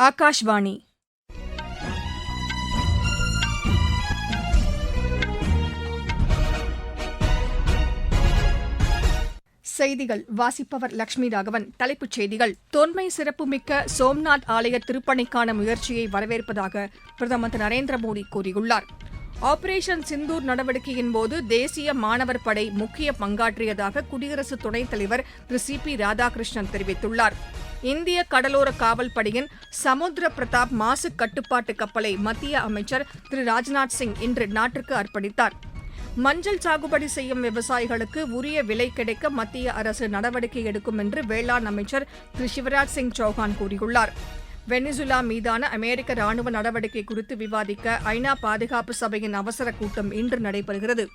ஆகாஷ்வாணி செய்திகள். வாசிப்பவர் லட்சுமி ராகவன். தலைப்புச் செய்திகள். தொன்மை சிறப்புமிக்க சோம்நாத் ஆலய திருப்பணிக்கான முயற்சியை வரவேற்பதாக பிரதமர் திரு நரேந்திர மோடி கூறியுள்ளார். ஆபரேஷன் சிந்தூர் நடவடிக்கையின் போது தேசிய மாணவர் படை முக்கிய பங்காற்றியதாக குடியரசு துணைத் தலைவர் திரு சி பி ராதாகிருஷ்ணன் தெரிவித்துள்ளார். இந்திய கடலோர காவல் படையின் சமுத்திர பிரதாப் மாசு கட்டுப்பாட்டு கப்பலை மத்திய அமைச்சர் திரு ராஜ்நாத் சிங் இன்று நாட்டிற்கு அர்ப்பணித்தார். மஞ்சள் சாகுபடி செய்யும் விவசாயிகளுக்கு உரிய விலை கிடைக்க மத்திய அரசு நடவடிக்கை எடுக்கும் என்று வேளாண் அமைச்சர் திரு சிவராஜ் சிங் சௌஹான் கூறியுள்ளார். வெனிசுலா மீதான அமெரிக்க ராணுவ நடவடிக்கை குறித்து விவாதிக்க ஐநா பாதுகாப்பு சபையின் அவசர கூட்டம் இன்று நடைபெறுகிறது.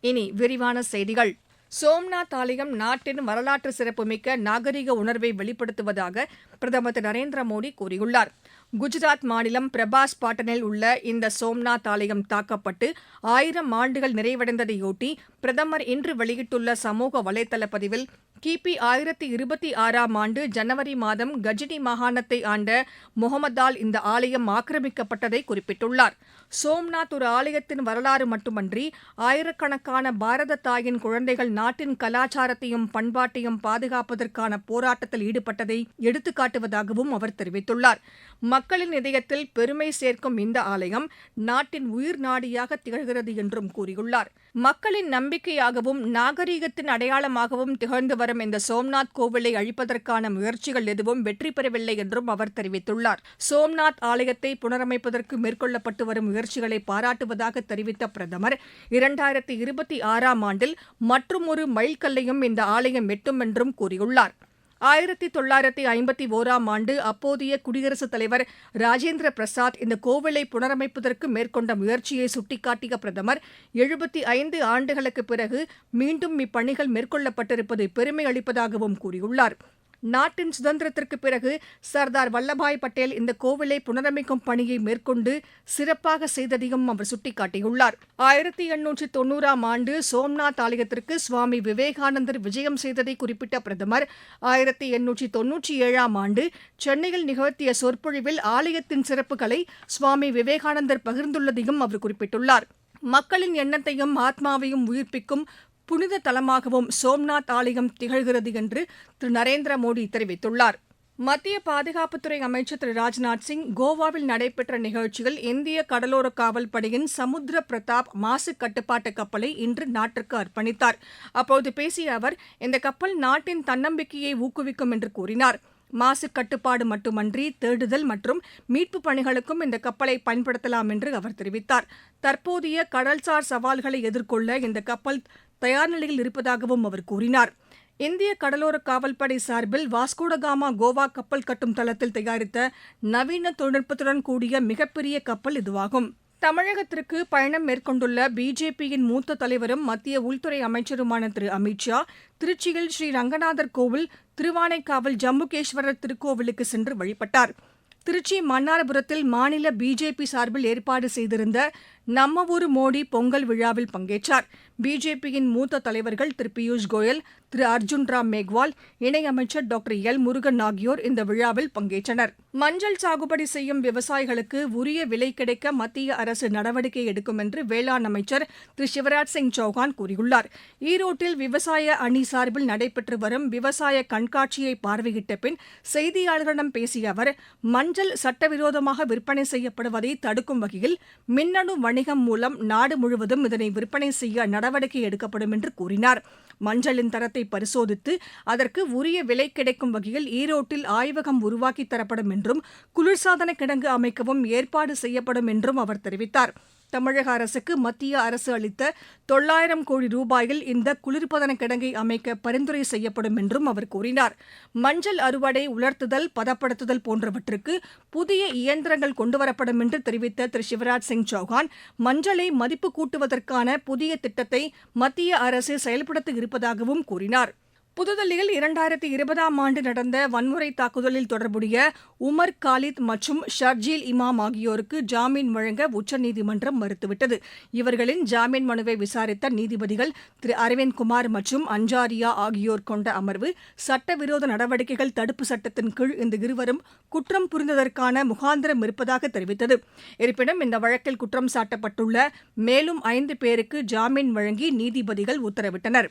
இனி விரிவான செய்திகள். சோம்நாத் ஆலயம் நாட்டின் வரலாற்று சிறப்புமிக்க நாகரிக உணர்வை வெளிப்படுத்துவதாக பிரதமர் திரு நரேந்திர மோடி கூறியுள்ளார். குஜராத் மாநிலம் பிரபாஸ் பாட்டனில் உள்ள இந்த சோம்நாத் ஆலயம் தாக்கப்பட்டு ஆயிரம் ஆண்டுகள் நிறைவடைந்ததையொட்டி பிரதமர் இன்று வெளியிட்டுள்ள சமூக வலைதள பதிவில் கிபி ஆயிரத்தி இருபத்தி ஆறாம் ஆண்டு ஜனவரி மாதம் கஜினி மாகாணத்தை ஆண்ட முகமதால் இந்த ஆலயம் ஆக்கிரமிக்கப்பட்டதை குறிப்பிட்டுள்ளார். சோம்நாத் ஒரு ஆலயத்தின் வரலாறு மட்டுமன்றி ஆயிரக்கணக்கான பாரத தாயின் குழந்தைகள் நாட்டின் கலாச்சாரத்தையும் பண்பாட்டையும் பாதுகாப்பதற்கான போராட்டத்தில் ஈடுபட்டதை எடுத்துக்காட்டுவதாகவும் அவர் தெரிவித்துள்ளார். மக்களின் இதயத்தில் பெருமை சேர்க்கும் இந்த ஆலயம் நாட்டின் உயிர் நாடியாக திகழ்கிறது என்றும் கூறியுள்ளார். மக்களின் நம்பிக்கையாகவும் நாகரீகத்தின் அடையாளமாகவும் திகழ்ந்து வரும் இந்த சோம்நாத் கோவிலை அழிப்பதற்கான முயற்சிகள் எதுவும் வெற்றி பெறவில்லை என்றும் அவர் தெரிவித்துள்ளார். சோம்நாத் ஆலயத்தை புனரமைப்பதற்கு மேற்கொள்ளப்பட்டு வரும் முயற்சிகளை பாராட்டுவதாக தெரிவித்த பிரதமர் இரண்டாயிரத்தி இருபத்தி ஆறாம் ஆண்டில் மற்றுமொரு மைல்கல்லையும் இந்த ஆலயம் எட்டும் என்றும் கூறியுள்ளார். ஆயிரத்தி தொள்ளாயிரத்தி ஐம்பத்தி ஓராம் ஆண்டு அப்போதைய குடியரசுத் தலைவர் ராஜேந்திர பிரசாத் இந்த கோவிலை புனரமைப்பதற்கு மேற்கொண்ட முயற்சியை சுட்டிக்காட்டிய பிரதமர் எழுபத்தி ஐந்து ஆண்டுகளுக்குப் பிறகு மீண்டும் இப்பணிகள் மேற்கொள்ளப்பட்டிருப்பது பெருமை அளிப்பதாகவும் கூறியுள்ளார். நாட்டின் சுதந்திரத்திற்கு பிறகு சர்தார் வல்லபாய் பட்டேல் இந்த கோவிலை புனரமைக்கும் பணியை மேற்கொண்டு சிறப்பாக செய்ததையும் அவர் சுட்டிக்காட்டியுள்ளார். ஆயிரத்தி எண்ணூற்றி தொன்னூறாம் ஆண்டு சோம்நாத் ஆலயத்திற்கு சுவாமி விவேகானந்தர் விஜயம் செய்ததை குறிப்பிட்ட பிரதமர் ஆயிரத்தி எண்ணூற்றி தொன்னூற்றி ஏழாம் ஆண்டு சென்னையில் நிகழ்த்திய சொற்பொழிவில் ஆலயத்தின் சிறப்புகளை சுவாமி விவேகானந்தர் பகிர்ந்துள்ளதையும் அவர் குறிப்பிட்டுள்ளார். மக்களின் எண்ணத்தையும் ஆத்மாவையும் உயிர்ப்பிக்கும் புனித தலமாகவும் சோம்நாத் ஆலயம் திகழ்கிறது என்று திரு நரேந்திர மோடி தெரிவித்துள்ளார். மத்திய பாதுகாப்புத்துறை அமைச்சர் திரு ராஜ்நாத் சிங் கோவாவில் நடைபெற்ற நிகழ்ச்சியில் இந்திய கடலோர காவல் படையின் சமுத்திர பிரதாப் மாசு கட்டுப்பாட்டு கப்பலை இன்று நாட்டிற்கு அர்ப்பணித்தார். அப்போது பேசிய அவர் இந்த கப்பல் நாட்டின் தன்னம்பிக்கையை ஊக்குவிக்கும் என்று கூறினார். மாசு கட்டுப்பாடு மட்டுமன்றி தேடுதல் மற்றும் மீட்புப் பணிகளுக்கும் இந்த கப்பலை பயன்படுத்தலாம் என்று அவர் தெரிவித்தார். தற்போதைய கடல்சார் சவால்களை எதிர்கொள்ள இந்த கப்பல் தயார் நிலையில் இருப்பதாகவும் அவர் கூறினார். இந்திய கடலோர காவல்படை சார்பில் வாஸ்கோடகாமா கோவா கப்பல் கட்டும் தளத்தில் தயாரித்த நவீன தொழில்நுட்பத்துடன் கூடிய மிகப்பெரிய கப்பல் இதுவாகும். தமிழகத்திற்கு பயணம் மேற்கொண்டுள்ள பிஜேபியின் மூத்த தலைவரும் மத்திய உள்துறை அமைச்சருமான திரு அமித் ஷா திருச்சியில் ஸ்ரீ ரங்கநாதர் கோவில் திருவானைக்காவல் ஜம்புகேஸ்வரர் திருக்கோவிலுக்கு சென்று வழிபட்டார். திருச்சி மன்னார்புரத்தில் மாநில பிஜேபி சார்பில் ஏற்பாடு செய்திருந்த நம்ம ஊரு மோடி பொங்கல் விழாவில் பங்கேற்றார். பிஜேபியின் மூத்த தலைவர்கள் திரு பியூஷ் கோயல் திரு அர்ஜுன் ராம் மேக்வால் இணையமைச்சர் டாக்டர் எல். முருகன் ஆகியோர் இந்த விழாவில் பங்கேற்றனர். மஞ்சள் சாகுபடி செய்யும் விவசாயிகளுக்கு உரிய விலை கிடைக்க மத்திய அரசு நடவடிக்கை எடுக்கும் என்று வேளாண் அமைச்சர் திரு. சிவராஜ் சிங் சௌஹான் கூறியுள்ளார். ஈரோட்டில் விவசாய அணி சார்பில் நடைபெற்று வரும் விவசாய கண்காட்சியை பார்வையிட்ட பின் செய்தியாளர்களிடம் பேசிய அவர் மஞ்சள் சட்டவிரோதமாக விற்பனை செய்யப்படுவதை தடுக்கும் வகையில் மின்னணு வணிகம் மூலம் நாடு முழுவதும் இதனை விற்பனை செய்ய நடவடிக்கை எடுக்கப்படும் என்று கூறினார். மஞ்சளின் தரத்தை பரிசோதித்து அதற்கு உரிய விலை கிடைக்கும் வகையில் ஈரோட்டில் ஆய்வகம் உருவாக்கித் தரப்படும் என்றும் குளிர்சாதன கிடங்கு அமைக்கவும் ஏற்பாடு செய்யப்படும் என்றும் அவர் தெரிவித்தார். தமிழக அரசுக்கு மத்திய அரசு அளித்த தொள்ளாயிரம் கோடி ரூபாயில் இந்த குளிர்பதன கிடங்கை அமைக்க பரிந்துரை செய்யப்படும் என்றும் அவர் கூறினார். மஞ்சள் அறுவடை உலர்த்துதல் பதப்படுத்துதல் போன்றவற்றுக்கு புதிய இயந்திரங்கள் கொண்டுவரப்படும் என்று தெரிவித்த திரு. சிவராஜ் சிங் சௌஹான் மஞ்சளை மதிப்பு கூட்டுவதற்கான புதிய திட்டத்தை மத்திய அரசு செயல்படுத்த இருப்பதாகவும் கூறினார். புதுதில்லியில் இரண்டாயிரத்தி இருபதாம் ஆண்டு நடந்த வன்முறை தாக்குதலில் தொடர்புடைய உமர் காலித் மற்றும் ஷர்ஜீல் இமாம் ஆகியோருக்கு ஜாமீன் வழங்க உச்சநீதிமன்றம் மறுத்துவிட்டது. இவர்களின் ஜாமீன் மனுவை விசாரித்த நீதிபதிகள் திரு அரவிந்த் குமார் மற்றும் அஞ்சாரியா ஆகியோர் கொண்ட அமர்வு சட்டவிரோத நடவடிக்கைகள் தடுப்பு சட்டத்தின் கீழ் இந்த இருவரும் குற்றம் புரிந்ததற்கான முகாந்திரம் இருப்பதாக தெரிவித்தது. இருப்பினும் இந்த வழக்கில் குற்றம் சாட்டப்பட்டுள்ள மேலும் ஐந்து பேருக்கு ஜாமீன் வழங்கி நீதிபதிகள் உத்தரவிட்டனர்.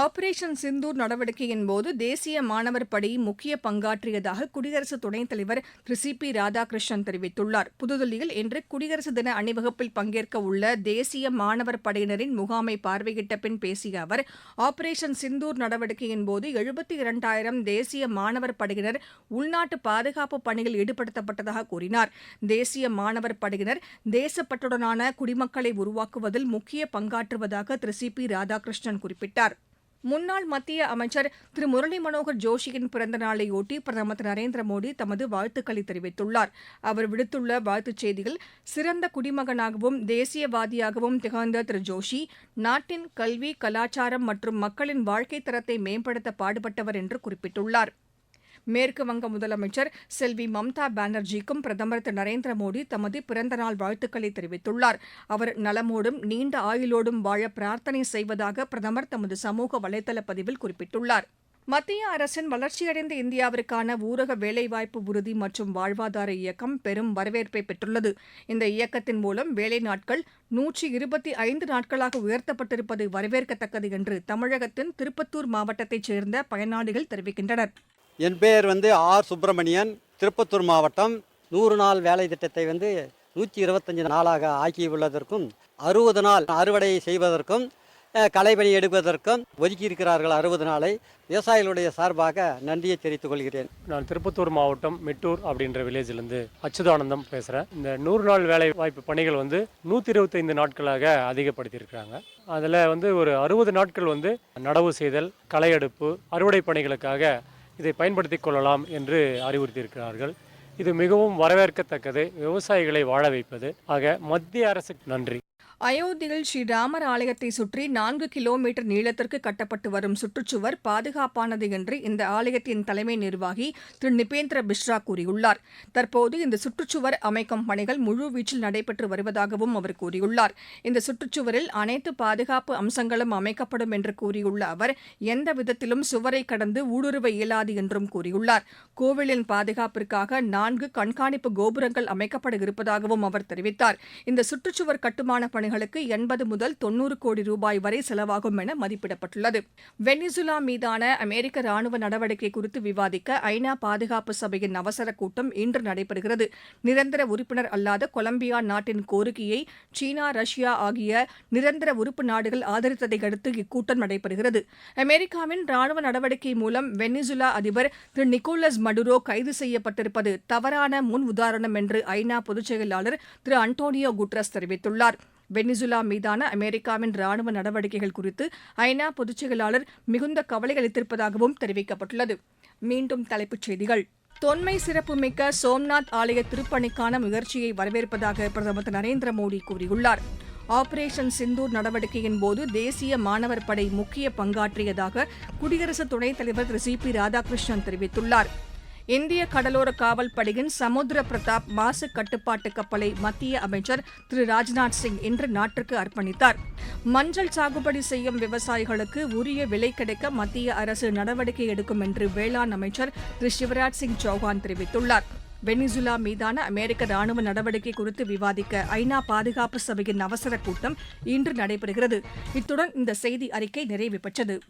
ஆபரேஷன் சிந்தூர் நடவடிக்கையின் போது தேசிய மாணவர் படை முக்கிய பங்காற்றியதாக குடியரசு துணைத் தலைவர் திரு சி பி ராதாகிருஷ்ணன் தெரிவித்துள்ளார். புதுதில்லியில் இன்று குடியரசு தின அணிவகுப்பில் பங்கேற்க உள்ள தேசிய மாணவர் படையினரின் முகாமை பார்வையிட்ட பின் பேசிய அவர் ஆபரேஷன் சிந்தூர் நடவடிக்கையின் போது எழுபத்தி இரண்டாயிரம் தேசிய மாணவர் படையினர் உள்நாட்டு பாதுகாப்பு பணியில் ஈடுபடுத்தப்பட்டதாக கூறினார். தேசிய மாணவர் படையினர் தேசப்பட்டுடனான குடிமக்களை உருவாக்குவதில் முக்கிய பங்காற்றுவதாக திரு சி பி ராதாகிருஷ்ணன் குறிப்பிட்டார். முன்னாள் மத்திய அமைச்சர் திரு முரளி மனோகர் ஜோஷியின் பிறந்த நாளையொட்டி பிரதமர் திரு நரேந்திர மோடி தமது வாழ்த்துக்களை தெரிவித்துள்ளார். அவர் விடுத்துள்ள வாழ்த்துச் செய்தியில் சிறந்த குடிமகனாகவும் தேசியவாதியாகவும் திகழ்ந்த திரு ஜோஷி நாட்டின் கல்வி கலாச்சாரம் மற்றும் மக்களின் வாழ்க்கை தரத்தை மேம்படுத்த பாடுபட்டவர் என்று குறிப்பிட்டுள்ளார். மேற்கு வங்க முதலமைச்சர் செல்வி மம்தா பானர்ஜிக்கும் பிரதமர் திரு நரேந்திர மோடி தமது பிறந்தநாள் வாழ்த்துக்களை தெரிவித்துள்ளார். அவர் நலமோடும் நீண்ட ஆயுளோடும் வாழ பிரார்த்தனை செய்வதாக பிரதமர் தமது சமூக வலைதள பதிவில் குறிப்பிட்டுள்ளார். மத்திய அரசின் வளர்ச்சியடைந்த இந்தியாவிற்கான ஊரக வேலைவாய்ப்பு உறுதி மற்றும் வாழ்வாதார இயக்கம் பெரும் வரவேற்பை பெற்றுள்ளது. இந்த இயக்கத்தின் மூலம் வேலை நாட்கள் நூற்றி இருபத்தி ஐந்து நாட்களாக உயர்த்தப்பட்டிருப்பது வரவேற்கத்தக்கது என்று தமிழகத்தின் திருப்பத்தூர் மாவட்டத்தைச் சேர்ந்த பயனாளிகள் தெரிவிக்கின்றனர். என் பெயர் வந்து ஆர் சுப்பிரமணியன். திருப்பத்தூர் மாவட்டம் நூறு நாள் வேலை திட்டத்தை வந்து நூற்றி இருபத்தஞ்சி நாளாக ஆக்கியுள்ளதற்கும் அறுபது நாள் அறுவடை செய்வதற்கும் கலைபணி எடுப்பதற்கும் ஒதுக்கியிருக்கிறார்கள் அறுபது நாளை. விவசாயிகளுடைய சார்பாக நன்றியை தெரிவித்துக் கொள்கிறேன். நான் திருப்பத்தூர் மாவட்டம் மெட்டூர் அப்படின்ற வில்லேஜ்லேருந்து அச்சுதானந்தம் பேசுகிறேன் இந்த நூறு நாள் வேலை வாய்ப்பு பணிகள் வந்து நூற்றி இருபத்தைந்து நாட்களாக அதிகப்படுத்தியிருக்கிறாங்க. அதில் வந்து ஒரு அறுபது நாட்கள் வந்து நடவு செய்தல் களை எடுப்பு அறுவடை பணிகளுக்காக இதை பயன்படுத்தி கொள்ளலாம் என்று அறிவுறுத்தியிருக்கிறார்கள். இது மிகவும் வரவேற்கத்தக்கது. விவசாயிகளை வாழ வைப்பது. ஆக மத்திய அரசுக்கு நன்றி. அயோத்தியில் ஸ்ரீராமர் ஆலயத்தை சுற்றி நான்கு கிலோமீட்டர் நீளத்திற்கு கட்டப்பட்டு வரும் சுற்றுச்சுவர் பாதுகாப்பானது என்று இந்த ஆலயத்தின் தலைமை நிர்வாகி திரு நிபேந்திர மிஸ்ரா கூறியுள்ளார். தற்போது இந்த சுற்றுச்சுவர் அமைக்கும் பணிகள் முழுவீச்சில் நடைபெற்று வருவதாகவும் அவர் கூறியுள்ளார். இந்த சுற்றுச்சுவரில் அனைத்து பாதுகாப்பு அம்சங்களும் அமைக்கப்படும் என்று கூறியுள்ள அவர் எந்த விதத்திலும் சுவரை கடந்து ஊடுருவ இயலாது என்றும் கூறியுள்ளார். கோவிலின் பாதுகாப்பிற்காக நான்கு கண்காணிப்பு கோபுரங்கள் அமைக்கப்பட இருப்பதாகவும் அவர் தெரிவித்தார். இந்த சுற்றுச்சுவர் கட்டுமான பணிகளுக்கு எண்பது முதல் தொன்னூறு கோடி ரூபாய் வரை செலவாகும் என மதிப்பிடப்பட்டுள்ளது. வெனிசுலா மீதான அமெரிக்க ராணுவ நடவடிக்கை குறித்து விவாதிக்க ஐநா பாதுகாப்பு சபையின் அவசர கூட்டம் இன்று நடைபெறுகிறது. நிரந்தர உறுப்பினர் அல்லாத கொலம்பியா நாட்டின் கோரிக்கையை சீனா ரஷ்யா ஆகிய நிரந்தர உறுப்பு நாடுகள் ஆதரித்ததை அடுத்து இக்கூட்டம் நடைபெறுகிறது. அமெரிக்காவின் ராணுவ நடவடிக்கை மூலம் வெனிசுலா அதிபர் திரு நிக்கோலஸ் மடுரோ கைது செய்யப்பட்டிருப்பது தவறான முன் உதாரணம் என்று ஐநா பொதுச் செயலாளர் திரு அன்டோனியோ குட்ரஸ் தெரிவித்துள்ளார். வெனிசுலா மீதான அமெரிக்காவின் ராணுவ நடவடிக்கைகள் குறித்து ஐநா பொதுச் செயலாளர் மிகுந்த கவலை அளித்திருப்பதாகவும் தெரிவிக்கப்பட்டுள்ளது. மீண்டும் தலைப்புச் செய்திகள். தொன்மை சிறப்புமிக்க சோம்நாத் ஆலய திருப்பணிக்கான முயற்சியை வரவேற்பதாக பிரதமர் திரு நரேந்திர மோடி கூறியுள்ளார். ஆபரேஷன் சிந்தூர் நடவடிக்கையின் போது தேசிய மாணவர் படை முக்கிய பங்காற்றியதாக குடியரசு துணைத் தலைவர் திரு சி பி ராதாகிருஷ்ணன் தெரிவித்துள்ளார். இந்திய கடலோர காவல் படையின் சமுத்திர பிரதாப் மாசு கட்டுப்பாட்டு கப்பலை மத்திய அமைச்சர் திரு ராஜ்நாத் சிங் இன்று நாட்டிற்கு அர்ப்பணித்தார். மஞ்சள் சாகுபடி செய்யும் விவசாயிகளுக்கு உரிய விலை கிடைக்க மத்திய அரசு நடவடிக்கை எடுக்கும் என்று வேளாண் அமைச்சர் திரு சிவராஜ் சிங் சௌஹான் தெரிவித்துள்ளார். வெனிசுலா மீதான அமெரிக்க ராணுவ நடவடிக்கை குறித்து விவாதிக்க ஐநா பாதுகாப்பு சபையின் அவசர கூட்டம் இன்று நடைபெறுகிறது. இத்துடன் இந்த செய்தி அறிக்கை நிறைவு பெற்றது.